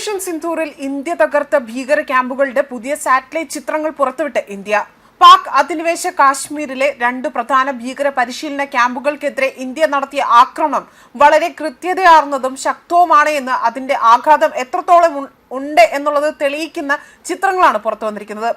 Operation സിന്ധൂറിൽ India തകർത്ത ഭീകര ക്യാമ്പുകളുടെ പുതിയ സാറ്റലൈറ്റ് ചിത്രങ്ങൾ പുറത്തുവിട്ട് ഇന്ത്യ. പാക് അധിനിവേശ കാശ്മീരിലെ രണ്ട് പ്രധാന ഭീകര പരിശീലന ക്യാമ്പുകൾക്കെതിരെ ഇന്ത്യ നടത്തിയ ആക്രമണം വളരെ കൃത്യതയാർന്നതും ശക്തവുമാണ് എന്ന് അതിന്റെ ആഘാതം എത്രത്തോളം ഉണ്ട് എന്നുള്ളത് തെളിയിക്കുന്ന ചിത്രങ്ങളാണ് പുറത്തു വന്നിരിക്കുന്നത്.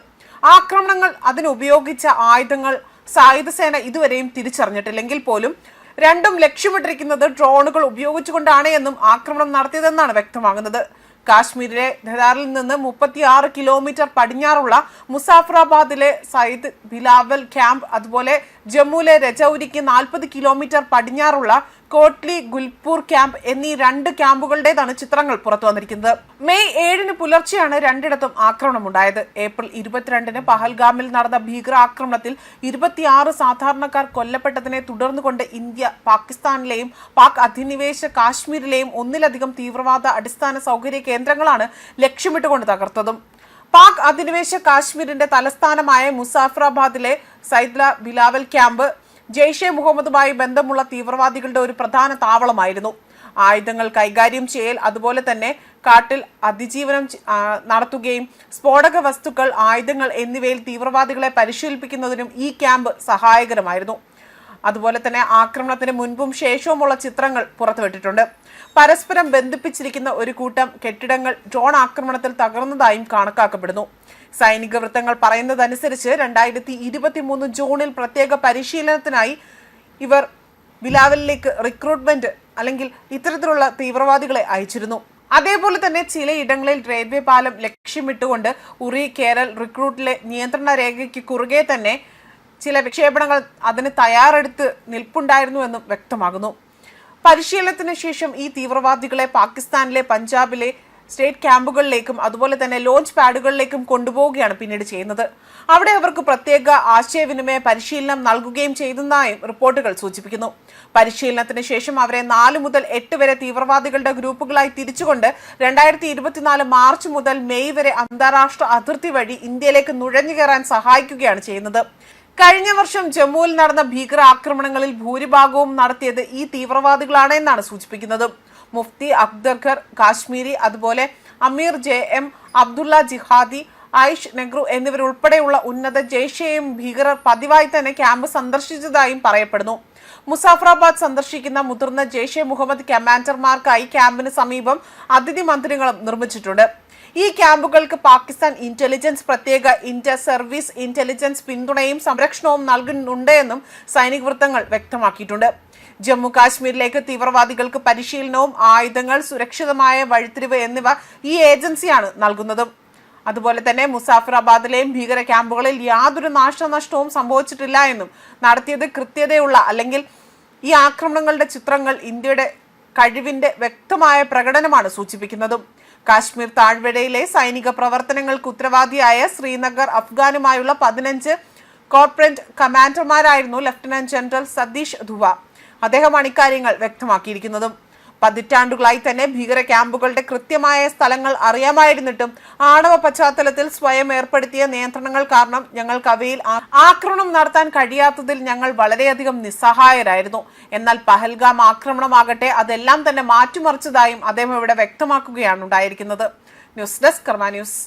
ആക്രമണങ്ങൾ അതിനുപയോഗിച്ച ആയുധങ്ങൾ സായുധ സേന ഇതുവരെയും തിരിച്ചറിഞ്ഞിട്ടില്ലെങ്കിൽ പോലും രണ്ടും ലക്ഷ്യമിട്ടിരിക്കുന്നത് ഡ്രോണുകൾ ഉപയോഗിച്ചുകൊണ്ടാണ് എന്നും ആക്രമണം നടത്തിയതെന്നാണ് വ്യക്തമാകുന്നത്. കാശ്മീരിലെ ധരാറിൽ നിന്ന് മുപ്പത്തിയാറ് കിലോമീറ്റർ പടിഞ്ഞാറുള്ള മുസാഫറാബാദിലെ സയ്യിദ് ബിലാവൽ ക്യാമ്പ് അതുപോലെ ജമ്മുവിലെ രജൌരിക്ക് നാൽപ്പത് കിലോമീറ്റർ പടിഞ്ഞാറുള്ള കോട്ട്ലി ഗുൽപൂർ ക്യാമ്പ് എന്നീ രണ്ട് ക്യാമ്പുകളുടേതാണ് ചിത്രങ്ങൾ പുറത്തു വന്നിരിക്കുന്നത്. മെയ് ഏഴിന് പുലർച്ചെയാണ് രണ്ടിടത്തും ആക്രമണം ആക്രമണമുണ്ടായത്. ഏപ്രിൽ ഇരുപത്തിരണ്ടിന് പഹൽഗാമിൽ നടന്ന ഭീകരാക്രമണത്തിൽ ഇരുപത്തിയാറ് സാധാരണക്കാർ കൊല്ലപ്പെട്ടതിനെ തുടർന്നുകൊണ്ട് ഇന്ത്യ പാകിസ്ഥാനിലെയും പാക് അധിനിവേശ കാശ്മീരിലെയും ഒന്നിലധികം തീവ്രവാദ അടിസ്ഥാന സൗകര്യ കേന്ദ്രങ്ങളാണ് ലക്ഷ്യമിട്ടുകൊണ്ട് തകർത്തതും. പാക് അധിനിവേശ കാശ്മീരിന്റെ തലസ്ഥാനമായ മുസാഫറാബാദിലെ സൈദ്ല ബിലാവൽ ക്യാമ്പ് ജെയ്ഷെ മുഹമ്മദുമായി ബന്ധമുള്ള തീവ്രവാദികളുടെ ഒരു പ്രധാന താവളമായിരുന്നു. ആയുധങ്ങൾ കൈകാര്യം ചെയ്യൽ അതുപോലെ തന്നെ കാട്ടിൽ അതിജീവനം നടത്തുകയും സ്ഫോടക വസ്തുക്കൾ ആയുധങ്ങൾ എന്നിവയിൽ തീവ്രവാദികളെ പരിശീലിപ്പിക്കുന്നതിനും ഈ ക്യാമ്പ് സഹായകരമായിരുന്നു. അതുപോലെ തന്നെ ആക്രമണത്തിന് മുൻപും ശേഷവുമുള്ള ചിത്രങ്ങൾ പുറത്തുവിട്ടിട്ടുണ്ട്. പരസ്പരം ബന്ധിപ്പിച്ചിരിക്കുന്ന ഒരു കൂട്ടം കെട്ടിടങ്ങൾ ഡ്രോൺ ആക്രമണത്തിൽ തകർന്നതായും കണക്കാക്കപ്പെടുന്നു. സൈനിക വൃത്തങ്ങൾ പറയുന്നതനുസരിച്ച് രണ്ടായിരത്തി ഇരുപത്തി മൂന്ന് ജൂണിൽ പ്രത്യേക പരിശീലനത്തിനായി ഇവർ ബിലാവലിലേക്ക് റിക്രൂട്ട്മെന്റ് അല്ലെങ്കിൽ ഇത്തരത്തിലുള്ള തീവ്രവാദികളെ അയച്ചിരുന്നു. അതേപോലെ തന്നെ ചിലയിടങ്ങളിൽ റെയിൽവേ പാലം ലക്ഷ്യമിട്ടുകൊണ്ട് ഉറി കേരൾ റിക്രൂട്ടിലെ നിയന്ത്രണ രേഖയ്ക്ക് കുറുകെ തന്നെ ചില വിക്ഷേപണങ്ങൾ അതിന് തയ്യാറെടുത്ത് നിൽപ്പുണ്ടായിരുന്നുവെന്നും വ്യക്തമാകുന്നു. പരിശീലനത്തിന് ശേഷം ഈ തീവ്രവാദികളെ പാകിസ്ഥാനിലെ പഞ്ചാബിലെ സ്റ്റേറ്റ് ക്യാമ്പുകളിലേക്കും അതുപോലെ തന്നെ ലോഞ്ച് പാഡുകളിലേക്കും കൊണ്ടുപോവുകയാണ് പിന്നീട് ചെയ്യുന്നത്. അവിടെ അവർക്ക് പ്രത്യേക ആശയവിനിമയ പരിശീലനം നൽകുകയും ചെയ്തതായും റിപ്പോർട്ടുകൾ സൂചിപ്പിക്കുന്നു. പരിശീലനത്തിന് ശേഷം അവരെ നാല് മുതൽ എട്ട് വരെ തീവ്രവാദികളുടെ ഗ്രൂപ്പുകളായി തിരിച്ചുകൊണ്ട് രണ്ടായിരത്തി ഇരുപത്തിനാല് മാർച്ച് മുതൽ മെയ് വരെ അന്താരാഷ്ട്ര അതിർത്തി വഴി ഇന്ത്യയിലേക്ക് നുഴഞ്ഞു കയറാൻ സഹായിക്കുകയാണ് ചെയ്യുന്നത്. കഴിഞ്ഞ വർഷം ജമ്മുവിൽ നടന്ന ഭീകര ആക്രമണങ്ങളിൽ ഭൂരിഭാഗവും നടത്തിയത് ഈ തീവ്രവാദികളാണ് എന്നാണ് സൂചിപ്പിക്കുന്നത്. മുഫ്തി അബ്ദർഖർ കാശ്മീരി അതുപോലെ അമീർ ജെ എം അബ്ദുള്ള ജിഹാദി ആയിഷ് നെഹ്റു എന്നിവരുൾപ്പെടെയുള്ള ഉന്നത ജയ്ഷെയും ഭീകരർ പതിവായി തന്നെ ക്യാമ്പ് സന്ദർശിച്ചതായും പറയപ്പെടുന്നു. മുസാഫറാബാദ് സന്ദർശിക്കുന്ന മുതിർന്ന ജയ്ഷെ മുഹമ്മദ് കമാൻഡർമാർക്കായി ക്യാമ്പിന് സമീപം അതിഥി മന്ദിരങ്ങളും നിർമ്മിച്ചിട്ടുണ്ട്. ഈ ക്യാമ്പുകൾക്ക് പാകിസ്ഥാൻ ഇന്റലിജൻസ് പ്രത്യേക ഇന്റർ സർവീസ് ഇന്റലിജൻസ് പിന്തുണയും സംരക്ഷണവും നൽകുന്നുണ്ട് എന്നും സൈനിക വൃത്തങ്ങൾ വ്യക്തമാക്കിയിട്ടുണ്ട്. ജമ്മു കാശ്മീരിലേക്ക് തീവ്രവാദികൾക്ക് പരിശീലനവും ആയുധങ്ങൾ സുരക്ഷിതമായ വഴിത്തിരിവ് എന്നിവ ഈ ഏജൻസിയാണ് നൽകുന്നതും. അതുപോലെ തന്നെ മുസാഫിറാബാദിലെയും ഭീകര ക്യാമ്പുകളിൽ യാതൊരു നാശനഷ്ടവും സംഭവിച്ചിട്ടില്ല എന്നും നടത്തിയത് കൃത്യതയുള്ള അല്ലെങ്കിൽ ഈ ആക്രമണങ്ങളുടെ ചിത്രങ്ങൾ ഇന്ത്യയുടെ കഴിവിന്റെ വ്യക്തമായ പ്രകടനമാണ് സൂചിപ്പിക്കുന്നതും. കാശ്മീർ താഴ്വരയിലെ സൈനിക പ്രവർത്തനങ്ങൾക്ക് ഉത്തരവാദിയായ ശ്രീനഗർ അഫ്ഗാനുമായുള്ള പതിനഞ്ച് കോർപ്പറേറ്റ് കമാൻഡർമാരായിരുന്നു ലഫ്റ്റനന്റ് ജനറൽ സതീഷ് ധുവ. അദ്ദേഹമാണ് ഇക്കാര്യങ്ങൾ വ്യക്തമാക്കിയിരിക്കുന്നതും. പതിറ്റാണ്ടുകളായി തന്നെ ഭീകര ക്യാമ്പുകളുടെ കൃത്യമായ സ്ഥലങ്ങൾ അറിയാമായിരുന്നിട്ടും ആണവ പശ്ചാത്തലത്തിൽ സ്വയം ഏർപ്പെടുത്തിയ നിയന്ത്രണങ്ങൾ കാരണം ഞങ്ങൾക്ക് അവയിൽ ആക്രമണം നടത്താൻ കഴിയാത്തതിൽ ഞങ്ങൾ വളരെയധികം നിസ്സഹായരായിരുന്നു. എന്നാൽ പഹൽഗാം ആക്രമണമാകട്ടെ അതെല്ലാം തന്നെ മാറ്റിമറിച്ചതായും അദ്ദേഹം ഇവിടെ വ്യക്തമാക്കുകയാണ് ഉണ്ടായിരിക്കുന്നത്. News desk Karma news.